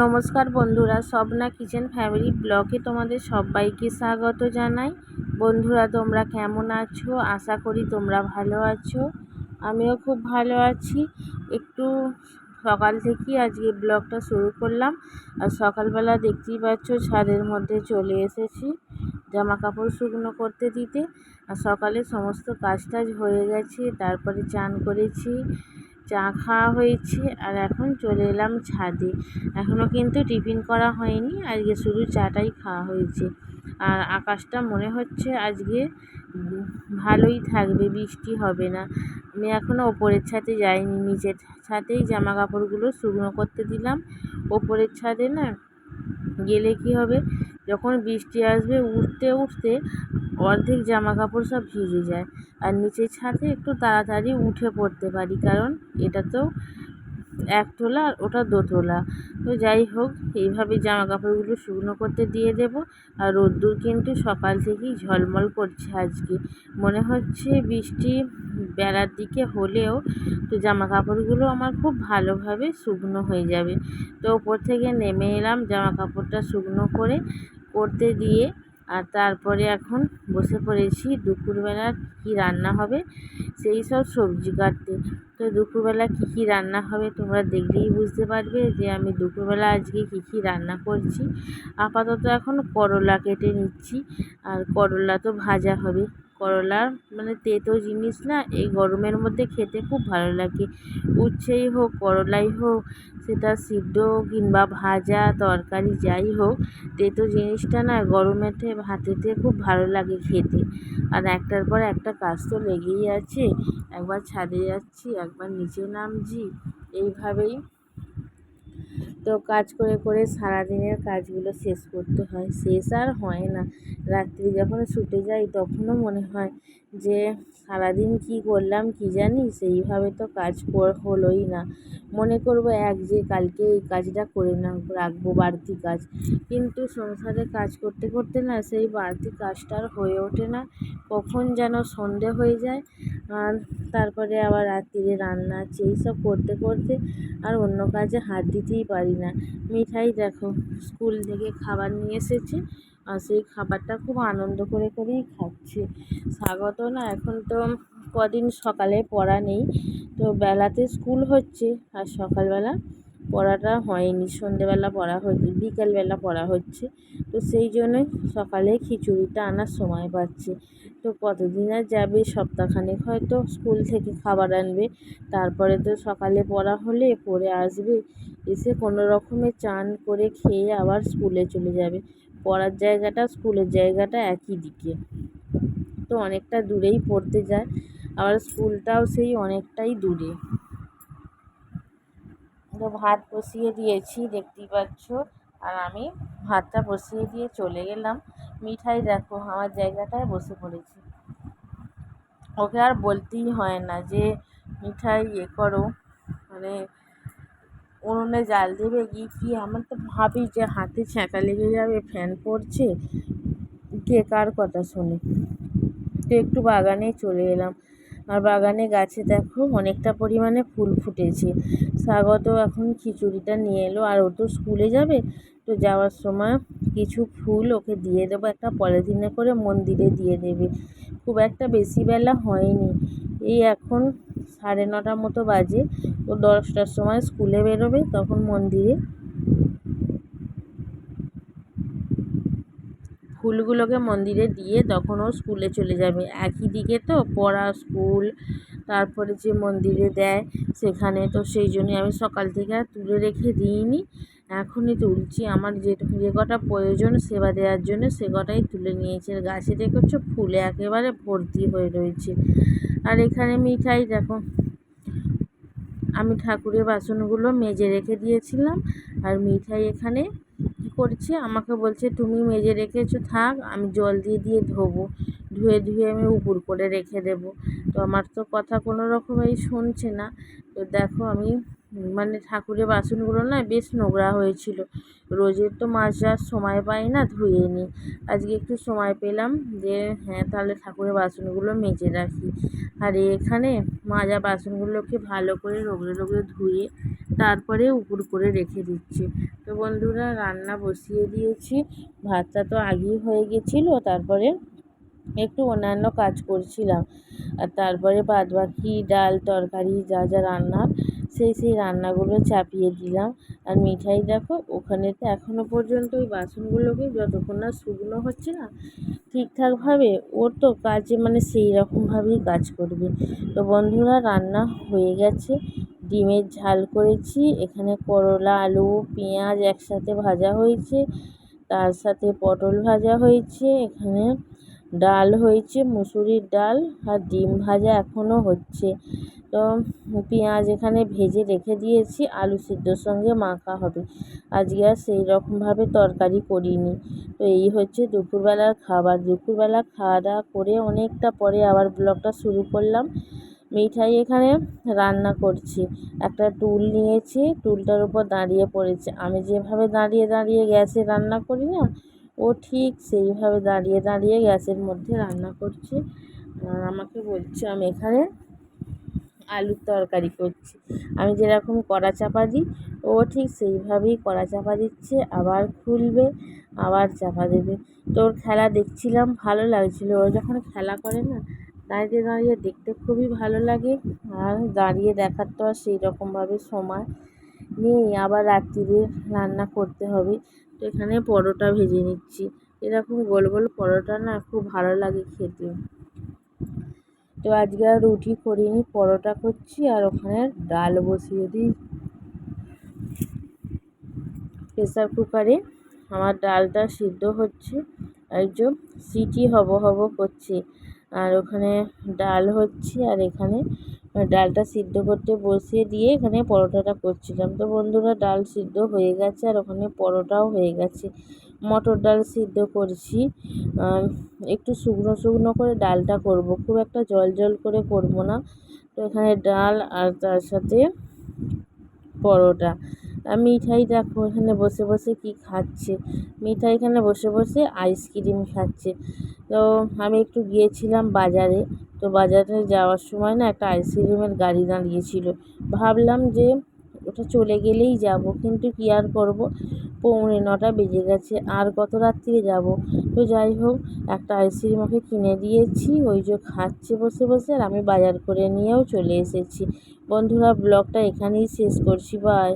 নমস্কার বন্ধুরা, Swapna kitchen family ব্লগে তোমাদের সবাইকে স্বাগত জানাই। বন্ধুরা, তোমরা কেমন আছো? আশা করি তোমরা ভালো আছো। আমিও খুব ভালো আছি। একটু সকাল থেকেই আজকে ব্লগটা শুরু করলাম। আর সকালবেলা দেখতেই পাচ্ছ, ছাদের মধ্যে চলে এসেছি জামা কাপড় শুকনো করতে দিতে। আর সকালে সমস্ত কাজ টাজ হয়ে গেছে, তারপরে চান করেছি। চা খাওয়া হয়েছে আর এখন চলে এলাম ছাদে। এখনও কিন্তু টিফিন করা হয়নি, আজকে শুধু চাটাই খাওয়া হয়েছে। আর আকাশটা মনে হচ্ছে আজকে ভালোই থাকবে, বৃষ্টি হবে না। আমি এখনও ওপরের ছাদে যাইনি, নিচের ছাদেই জামা কাপড়গুলো শুকনো করতে দিলাম। ওপরের ছাদে না গেলে কি হবে, যখন বৃষ্টি আসবে উঠতে উঠতে অর্ধেক জামা কাপড় সব ভিজে যায়। আর নিচের ছাদে একটু তাড়াতাড়ি উঠে পড়তে পারি, কারণ এটা তো একতলা আর ওটা দোতলা তো যাই হোক, এইভাবে জামা কাপড়গুলো শুকনো করতে দিয়ে দেবো। আর রোদ্দুর কিন্তু সকাল থেকেই ঝলমল করছে আজকে। মনে হচ্ছে বৃষ্টি বেলার দিকে হলেও তো জামা কাপড়গুলো আমার খুব ভালোভাবে শুকনো হয়ে যাবে। তো ওপর থেকে নেমে এলাম জামা কাপড়টা শুকনো করে, করতে দিয়ে আর তারপরে এখন বসে পড়েছি, দুপুরবেলা কী রান্না হবে সেই সব সবজি কাটতে। তো দুপুরবেলা কী কী রান্না হবে তোমরা দেখলেই বুঝতে পারবে যে আমি দুপুরবেলা আজকে কী কী রান্না করছি। আপাতত এখন করলা কেটে নিচ্ছি, আর করলা তো ভাজা হবে। করলা মানে তেতো জিনিস না, এই গরমের মধ্যে খেতে খুব ভালো লাগে। উচ্ছেই হোক, করলাই হোক, সেটা সিদ্ধ কিংবা ভাজা, তরকারি, যাই হোক, তেতো জিনিসটা না গরমেতে ভাতেতে খুব ভালো লাগে খেতে। আর একটার পর একটা কাজ তো লেগেই আছে, একবার ছাদে যাচ্ছি, একবার নিচে নামছি, এইভাবেই তো কাজ করে করে সারাদিনের কাজগুলো শেষ করতে হয়। শেষ আর হয় না। রাত্রি যখন শুতে যাই তখনও মনে হয় যে সারাদিন কী করলাম কী জানি, সেইভাবে তো কাজ হলোই না। মনে করব এক যে কালকে এই কাজটা করে না রাখব বাড়তি কাজ। কিন্তু সংসারে কাজ করতে করতে না সেই বাড়তি কাজটা আর হয়ে ওঠে না। কখন যেন সন্ধে হয়ে যায়, আর তারপরে আবার রাত্রিরে রান্না আছে এইসব করতে করতে আর অন্য কাজে হাত দিতেই পারি না। মিঠাই দেখো, স্কুল থেকে খাবার নিয়ে এসেছে আর সেই খাবারটা খুব আনন্দ করে, করেই খাচ্ছে। স্বাগত না, এখন তো কদিন সকালে পড়া নেই, তো বেলাতে স্কুল হচ্ছে আর সকালবেলা পড়াটা হয়নি। সন্ধেবেলা পড়া হচ্ছে বিকেলবেলা পড়া হচ্ছে। তো সেই জন্যই সকালে খিচুড়িটা আনার সময় পাচ্ছে। তো কতদিন আর যাবে? সপ্তাহখানেক হয়তো স্কুল থেকে খাবার আনবে। তারপরে তো সকালে পড়া হলে পড়ে আসবে। এসে কোনো রকমে চান করে খেয়ে আবার স্কুলে চলে যাবে। পড়ার জায়গাটা, স্কুলের জায়গাটা একই দিকে। তো অনেকটা দূরেই পড়তে যায়। আবার স্কুলটাও সেই অনেকটাই দূরে। তো ভাত বসিয়ে দিয়েছি, দেখতেই পাচ্ছ। আর আমি ভাতটা বসিয়ে দিয়ে চলে গেলাম। মিঠাই দেখো, আমার জায়গাটায় বসে পড়েছি। ওকে আর বলতেই হয় না যে, মিঠাই ইয়ে করো। মানে উনুনে জাল দেবে গিয়ে কি? আমার তো ভাবি যে হাতে ছ্যাঁকা লেগে যাবে, ফ্যান পড়ছে। কে কার কথা শোনে? তো একটু বাগানে চলে এলাম। আর বাগানে গাছে দেখো অনেকটা পরিমাণে ফুল ফুটেছে। স্বাগত, এখন খিচুড়িটা নিয়ে এলো। আর ও তো স্কুলে যাবে, তো যাওয়ার সময় কিছু ফুল ওকে দিয়ে দেবো। একটা পলিথিনে করে মন্দিরে দিয়ে দেবে। খুব একটা বেশি বেলা হয়নি। এই এখন সাড়ে নটার মতো বাজে। ও দশটার সময় স্কুলে বেরোবে, তখন মন্দিরে ফুলগুলোকে মন্দিরে দিয়ে তখন ও স্কুলে চলে যাবে। একই দিকে তো পড়া স্কুল, তারপরে যে মন্দিরে দেয় সেখানে তো সেই জন্যই আমি সকাল থেকে আর তুলে রেখে দিইনি। এখনই তুলছি। আমার যেটুকু যে কটা প্রয়োজন সেবা দেওয়ার জন্য সে কটাই তুলে নিয়েছি। আর গাছে দেখেছ ফুলে একেবারে ভর্তি হয়ে রয়েছে। আর এখানে মিঠাই দেখো, আমি ঠাকুরের বাসনগুলো মেজে রেখে দিয়েছিলাম। আর মিঠাই এখানে করছে, আমাকে বলছে, তুমি মেজে রেখেছো, থাক, আমি জল দিয়ে দিয়ে ধোবো। ধুয়ে ধুয়ে আমি উপুর করে রেখে দেবো। তো আমার তো কথা কোনো রকমেই শুনছে না। তো দেখো আমি মানে ঠাকুরের বাসনগুলো না বেশ নোংরা হয়েছিল। রোজের তো মাজার সময় পাই না, ধুয়ে নিই। আজকে একটু সময় পেলাম যে হ্যাঁ তাহলে ঠাকুরের বাসনগুলো মেজে রাখি। আর এখানে মাজা বাসনগুলোকে ভালো করে রগড়ে রগড়ে ধুয়ে তারপরে উপুর করে রেখে দিচ্ছি। তো বন্ধুরা, রান্না বসিয়ে দিয়েছি। ভাতটা তো আগেই হয়ে গেছিল, তারপরে একটু অন্যান্য কাজ করছিলাম। আর তারপরে বাদ বাকি ডাল, তরকারি, যা যা রান্নার সেই সেই রান্নাগুলো চাপিয়ে দিলাম। আর মিঠাই দেখো, ওখানে তো এখনও পর্যন্ত ওই বাসনগুলোকে যতক্ষণ না শুকনো হচ্ছে না, ঠিকঠাকভাবে ওর তো কাজে মানে সেই রকমভাবেই কাজ করবে। তো বন্ধুরা, রান্না হয়ে গেছে। ডিমের ঝাল করেছি। এখানে করলা, আলু, পেঁয়াজ একসাথে ভাজা হয়েছে। তার সাথে পটল ভাজা হয়েছে। এখানে ডাল হয়েছে, মুসুরির ডাল আর ডিম ভাজা এখনও হচ্ছে। তো পেঁয়াজ এখানে ভেজে রেখে দিয়েছি, আলু সিদ্ধর সঙ্গে মাখা হবে। আজকে আর সেই রকমভাবে তরকারি করিনি। তো এই হচ্ছে দুপুরবেলার খাবার। দুপুরবেলা খাওয়া দাওয়া করে অনেকটা পরে আবার ব্লগটা শুরু করলাম। মিঠাই এখানে রান্না করছে। একটা টুল নিয়েছে, টুলটার উপর দাঁড়িয়ে পড়েছে। আমি যেভাবে দাঁড়িয়ে দাঁড়িয়ে গ্যাসে রান্না করি না, ও ঠিক সেইভাবে দাঁড়িয়ে দাঁড়িয়ে গ্যাসের মধ্যে রান্না করছে। আর আমাকে বলছে, আমি এখানে আলুর তরকারি করছি। আমি যেরকম কড়া চাপা দিই, ও ঠিক সেইভাবেই কড়া চাপা দিচ্ছে। আবার খুলবে, আবার চাপা দেবে। তো ওর খেলা দেখছিলাম, ভালো লাগছিল। ও যখন খেলা করে না দাঁড়িয়ে দাঁড়িয়ে দেখতে খুবই ভালো লাগে। আর দাঁড়িয়ে দেখার তো আর সেই রকমভাবে সময় নেই। আবার রাত্রিরে রান্না করতে হবে। তো এখানে পরোটা ভেজে নিচ্ছি। এরকম গোল গোল পরোটা না খুব ভালো লাগে খেতে। তো আজকে আর রুটি করিনি, পরোটা করছি আর ওখানে ডাল বসিয়ে দিই। প্রেসার কুকারে আমার ডালটা সিদ্ধ হচ্ছে। আর সিটি হব হব করছে। আর ওখানে ডাল হচ্ছে আর এখানে ডালটা সিদ্ধ করতে বসিয়ে দিয়ে এখানে পরোটাটা করছিলাম। তো বন্ধুরা, ডাল সিদ্ধ হয়ে গেছে আর ওখানে পরোটাও হয়ে গেছে। মটর ডাল সিদ্ধ করছি। একটু শুকনো শুকনো করে ডালটা করব। খুব একটা জল জল করে করব না। তো এখানে ডাল আর তার সাথে পরোটা। আর মিঠাই দেখো, এখানে বসে বসে কি খাচ্ছে? মিঠাই এখানে বসে বসে আইসক্রিম খাচ্ছে। তো আমি একটু গিয়েছিলাম বাজারে, তো বাজারে যাওয়ার সময় না একটা আইসক্রিমের গাড়ি দাঁড়িয়েছিল। ভাবলাম যে ওটা চলে গেলেই যাব, কিন্তু কী আর করব? পৌনে নটা বেজে গেছে, আর কত রাত্রিরে যাব? তো যাই হোক, একটা আইসক্রিম ওকে কিনে দিয়েছি, ওই যে খাচ্ছে বসে বসে, আর আমি বাজার করে নিয়েও চলে এসেছি। বন্ধুরা ব্লগটা এখানেই শেষ করছি বাই